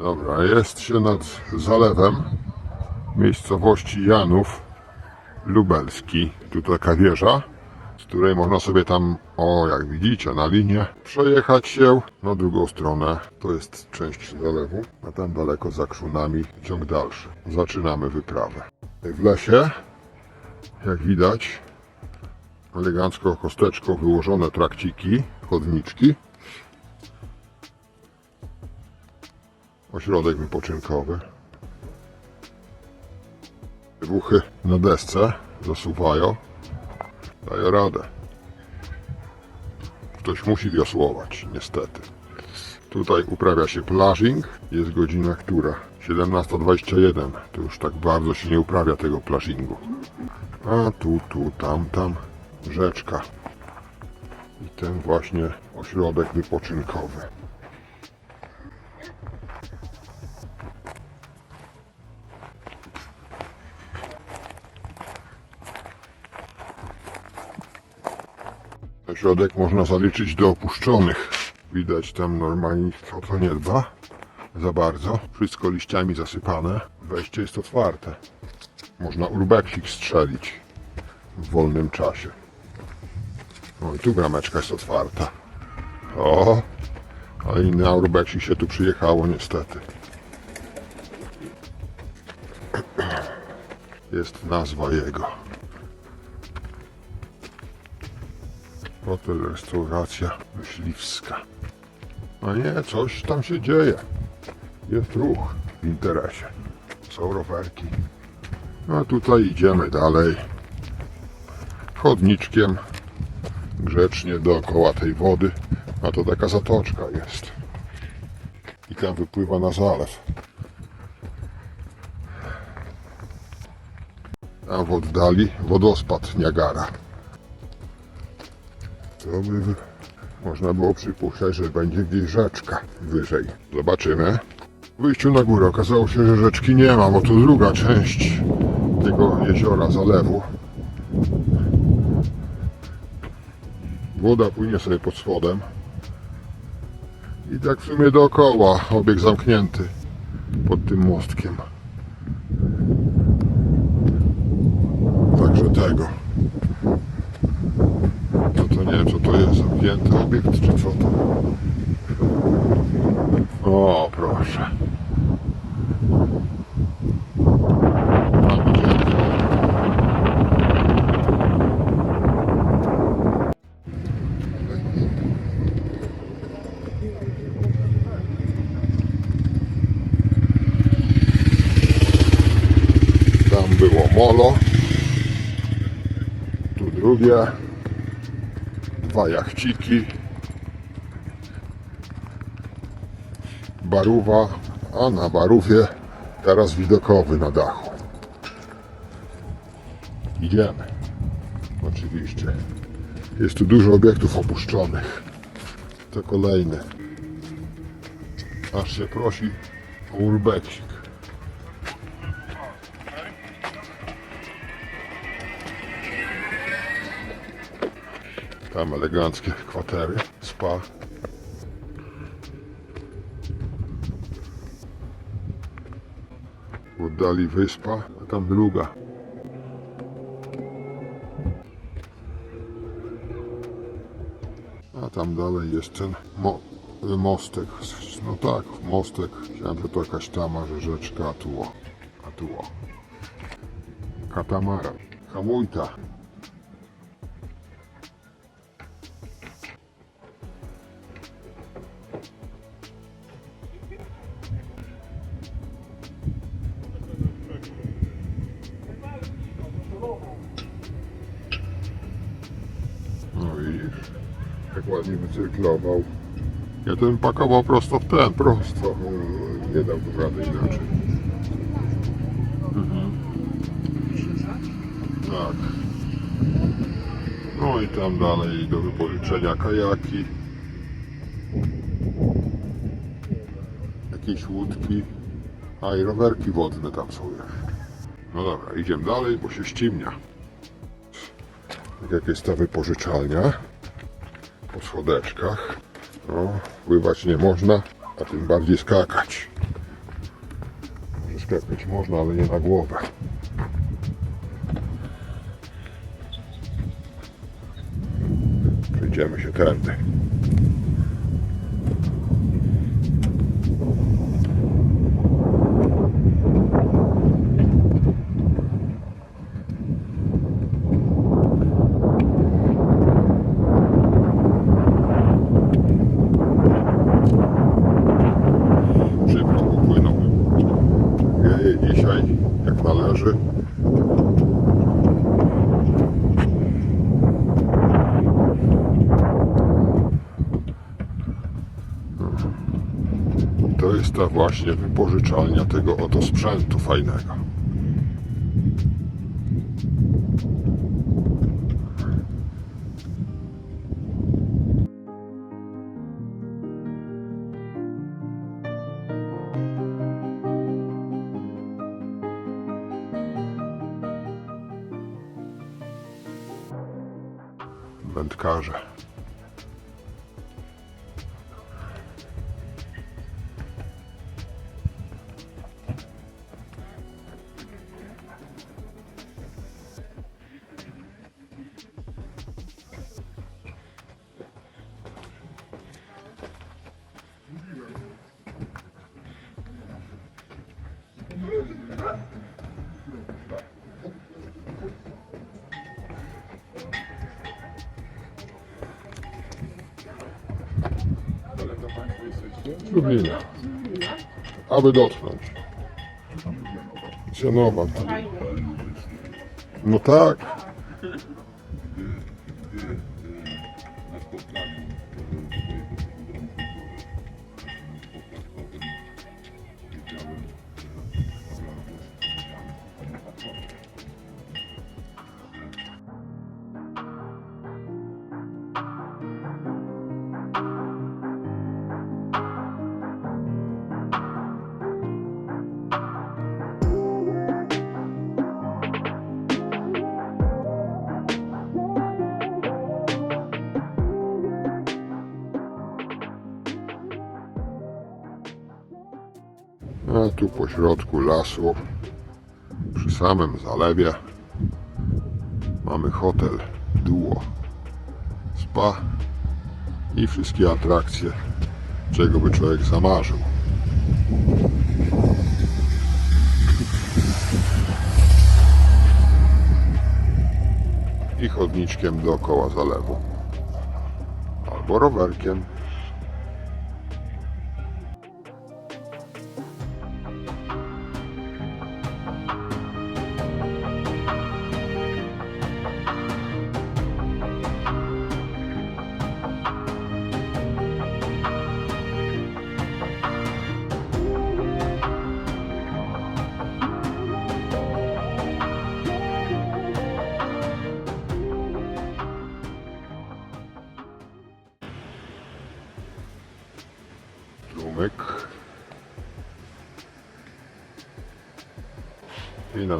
Dobra, jest się nad zalewem miejscowości Janów Lubelski. Tu taka wieża, z której można sobie tam, o jak widzicie, na linie przejechać się na drugą stronę. To jest część zalewu, a tam daleko za krzunami ciąg dalszy. Zaczynamy wyprawę. W lesie, jak widać, elegancko kosteczką wyłożone trakciki, chodniczki. Ośrodek wypoczynkowy. Ruchy na desce zasuwają. Daje radę. Ktoś musi wiosłować, niestety. Tutaj uprawia się plażing. Jest godzina która? 17.21. To już tak bardzo się nie uprawia tego plażingu. A tu, tu, tam, tam rzeczka. I ten właśnie ośrodek wypoczynkowy. Ośrodek można zaliczyć do opuszczonych. Widać tam normalnie o to nie dba za bardzo. Wszystko liściami zasypane. Wejście jest otwarte. Można urbeksik strzelić w wolnym czasie. No i tu brameczka jest otwarta. O, ale i na urbeksik się tu przyjechało niestety. Jest nazwa jego. Hotel, restauracja myśliwska. A nie, coś tam się dzieje. Jest ruch w interesie. Są rowerki. A tutaj idziemy dalej. Chodniczkiem. Grzecznie dookoła tej wody. A to taka zatoczka jest. I tam wypływa na zalew. A w oddali wodospad Niagara. To by można było przypuszczać, że będzie gdzieś rzeczka wyżej. Zobaczymy. W wyjściu na górę okazało się, że rzeczki nie ma, bo to druga część tego jeziora, zalewu. Woda płynie sobie pod spodem. I tak w sumie dookoła, obieg zamknięty pod tym mostkiem. Także tego. No to nie wiem co to jest, zamknięty obiekt czy co to? O, proszę. Tam było molo. Tu drugie dwa jachciki, barówa, a na barówie teraz widokowy na dachu. Idziemy. Oczywiście. Jest tu dużo obiektów opuszczonych. To kolejny. Aż się prosi o urbeksik. Tam eleganckie kwatery, spa. Oddali wyspa, a tam druga. A tam dalej jest ten mo mostek. No tak, mostek. Chciałem, że to jakaś tama, że rzeczka, a tu. A tu. Hamulta. Ja ten pakował prosto w ten, prosto. Nie dał tu rady inaczej. Mhm. Tak. No i tam dalej do wypożyczenia kajaki. Jakieś łódki. A i rowerki wodne tam są jeszcze. No dobra, idziemy dalej, bo się ściemnia. Tak jak jest ta wypożyczalnia po schodeczkach. No, pływać nie można, a tym bardziej skakać. przyczepić można, ale nie na głowę. Przejdziemy się tędy. Należy. To jest ta właśnie wypożyczalnia tego oto sprzętu fajnego. Wędkarze. Aby dotknąć. Cianowa. No tak. A tu po środku lasu, przy samym zalewie, mamy hotel Duo, spa i wszystkie atrakcje, czego by człowiek zamarzył. I chodniczkiem dookoła zalewu. Albo rowerkiem.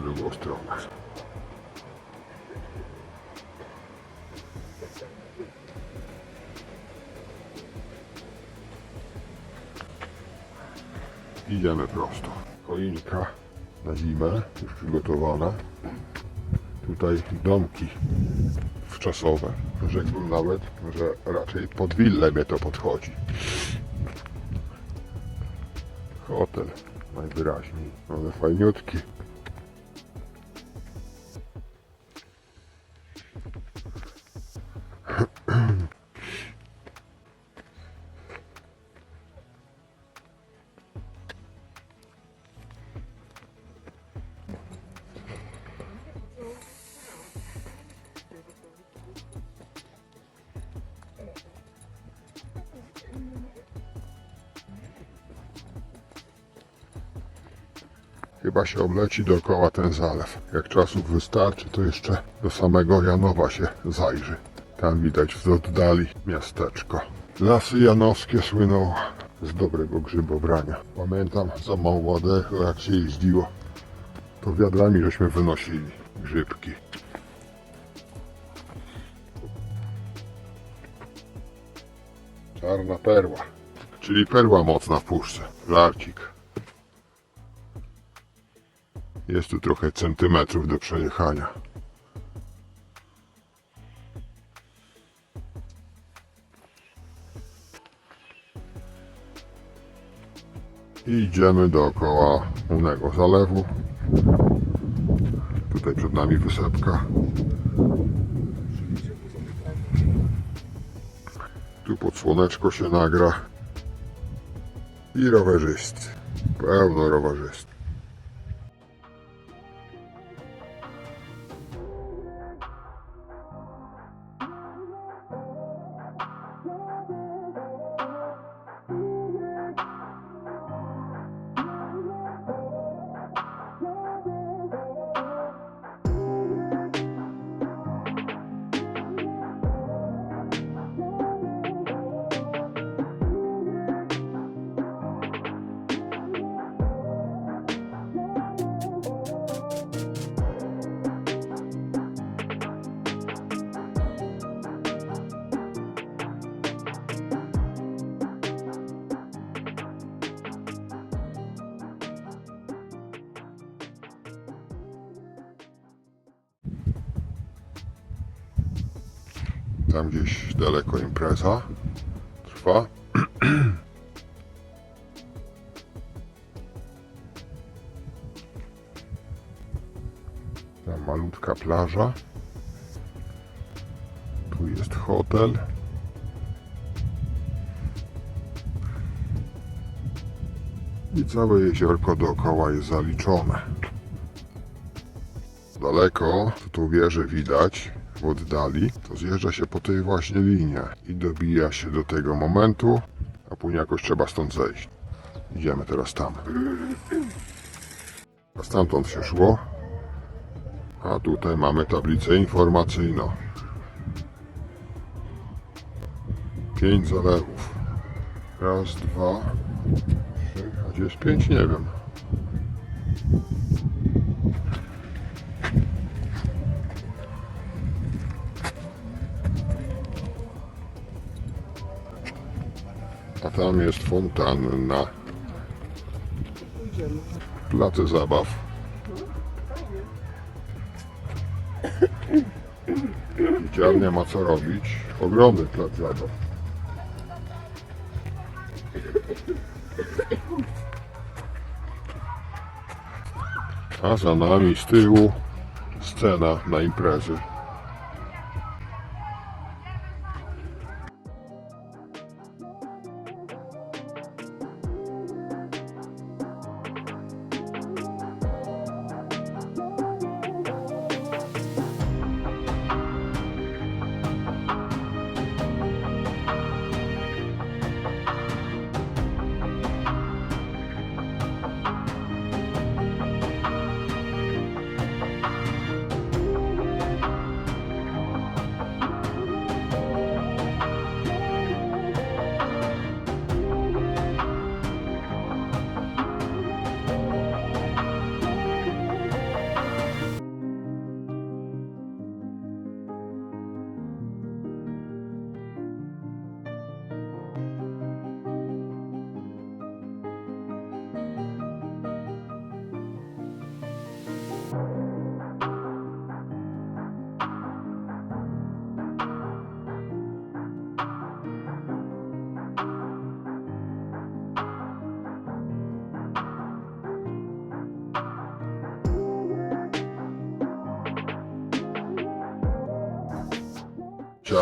Drugą stronę. Idziemy prosto. Choinka na zimę, już przygotowana. Tutaj domki wczasowe. Rzekłbym nawet, że raczej pod willę mnie to podchodzi. Hotel najwyraźniej, ale fajniutki. Się obleci dookoła ten zalew. Jak czasów wystarczy, to jeszcze do samego Janowa się zajrzy. Tam widać w oddali miasteczko. Lasy janowskie słyną z dobrego grzybobrania. Pamiętam za młodego, jak się jeździło, to wiadrami żeśmy wynosili grzybki. Czarna perła, czyli perła mocna w puszce. Żarcik. Jest tu trochę centymetrów do przejechania. Idziemy dookoła Unego Zalewu. Tutaj przed nami wysepka. Tu pod słoneczko się nagra. I rowerzysty. Pełno rowerzysty. Tam gdzieś daleko impreza trwa. Tam malutka plaża. Tu jest hotel. I całe jeziorko dookoła jest zaliczone. Daleko, tu wieżę widać w oddali, to zjeżdża się po tej właśnie linie i dobija się do tego momentu, a później jakoś trzeba stąd zejść. Idziemy teraz tam. A stamtąd się szło, a tutaj mamy tablicę informacyjną. Pięć zalewów. Raz, dwa, trzy, a gdzie jest pięć? Nie wiem. Tam jest fontanna. Place zabaw. Widzialnia ma co robić. Ogromny plac zabaw. A za nami z tyłu scena na imprezy.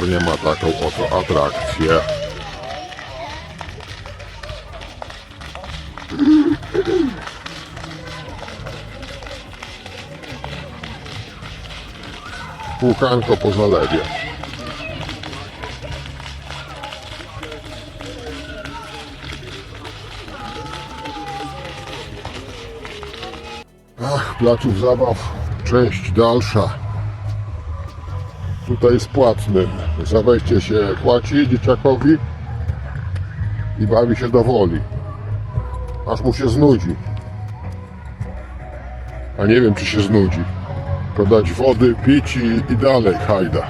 Ciarnia ma taką oto atrakcję. Kółkanko po zalewie. Ach, placów zabaw, część dalsza. Tutaj jest płatny. Za wejście się płaci dzieciakowi i bawi się do woli. Aż mu się znudzi. A nie wiem, czy się znudzi. To dać wody, pić i, i dalej hajda.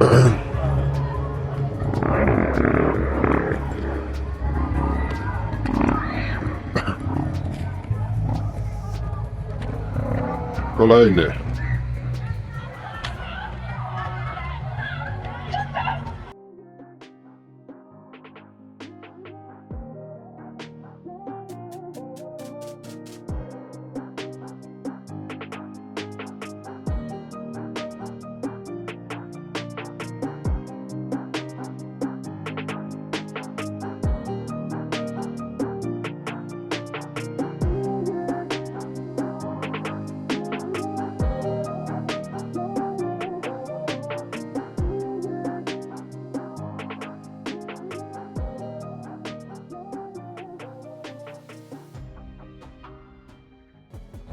Kolejny.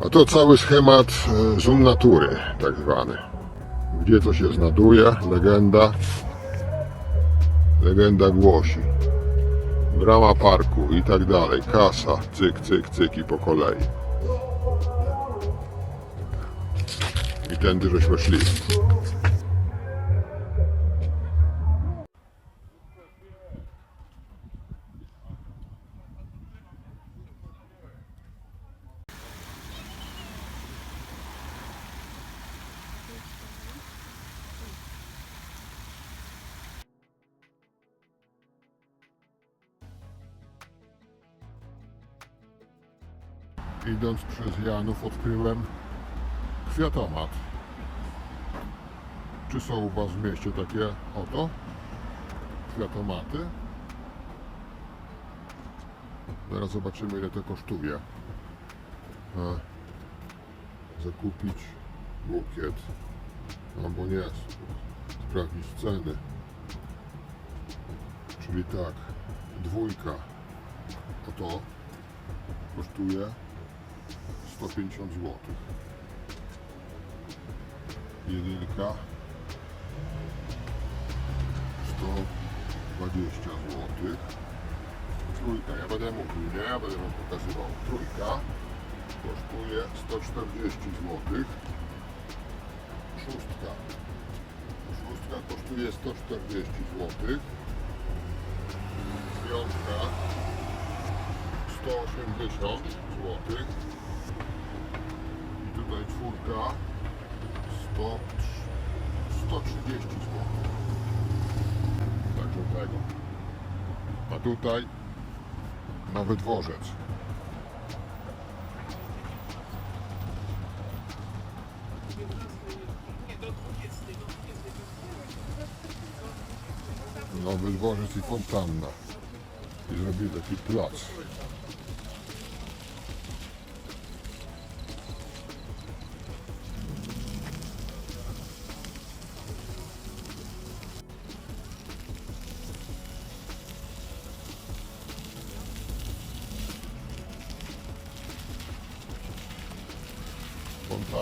A to cały schemat e, zoom natury, tak zwany. Gdzie to się znajduje, legenda. Legenda głosi. Brama parku i tak dalej. Kasa, cyk, cyk, cyk i po kolei. I tędy żeśmy szli. Idąc przez Janów odkryłem kwiatomat. Czy są u Was w mieście takie oto kwiatomaty? Zaraz zobaczymy ile to kosztuje. E, zakupić bukiet albo nie. Sprawdzić ceny. Czyli tak, dwójka oto kosztuje 150 zł. Jedynka 120 zł. Trójka, ja będę mówił, nie? Ja będę wam pokazywał. Trójka kosztuje 140 zł. Szóstka. Szóstka kosztuje 140 zł. Piątka 180 zł. Czwórka 100, 130 zł. Także tego. A tutaj nowy dworzec. Nowy dworzec i fontanna. I zrobili taki plac.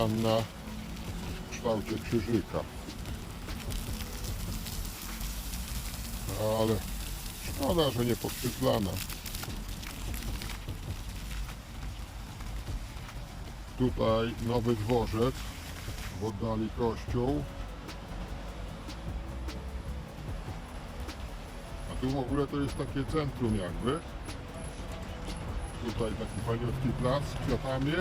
Fontanna w kształcie krzyżyka. Ale szkoda, że nie podświetlana. Tutaj nowy dworzec, w oddali kościół. A tu w ogóle to jest takie centrum jakby. Tutaj taki fajniutki plac z kwiatami.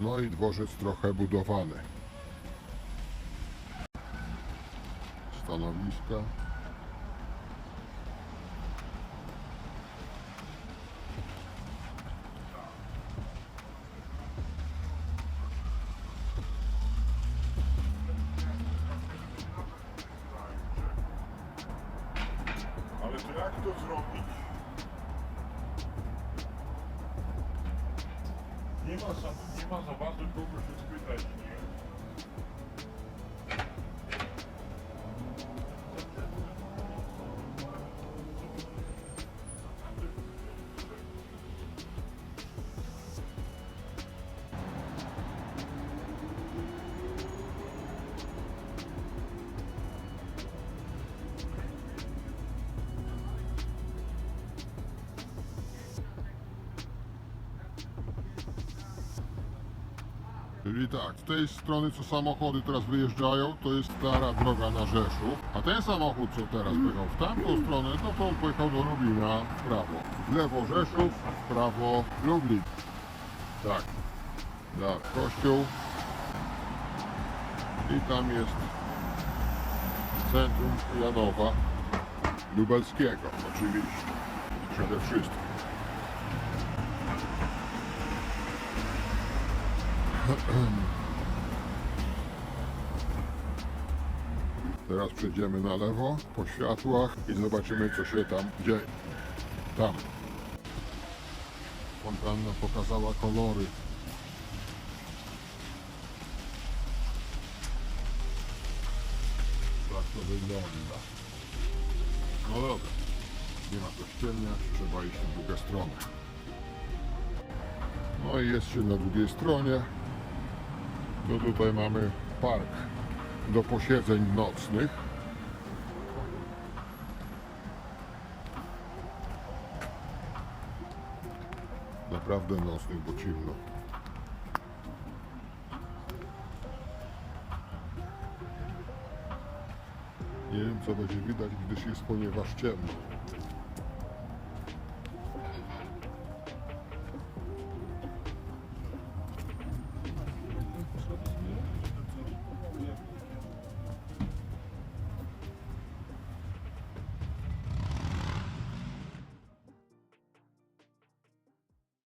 No i dworzec trochę budowany. Stanowiska. Czyli tak, z tej strony co samochody teraz wyjeżdżają, to jest stara droga na Rzeszów, a ten samochód co teraz pojechał w tamtą stronę, to on pojechał do Lublina w prawo. W lewo Rzeszów, w prawo Lublin. Tak. Tak, kościół. I tam jest centrum Janowa Lubelskiego, oczywiście. Przede wszystkim. Teraz przejdziemy na lewo po światłach i zobaczymy co się tam dzieje. Tam. Fontanna pokazała kolory. Tak to wygląda. No dobra. Nie ma co trzeba iść na drugą stronę. No i jest się na drugiej stronie. To tutaj mamy park do posiedzeń nocnych. Naprawdę nocnych, bo ciemno. Nie wiem co będzie widać, gdyż jest ponieważ ciemno.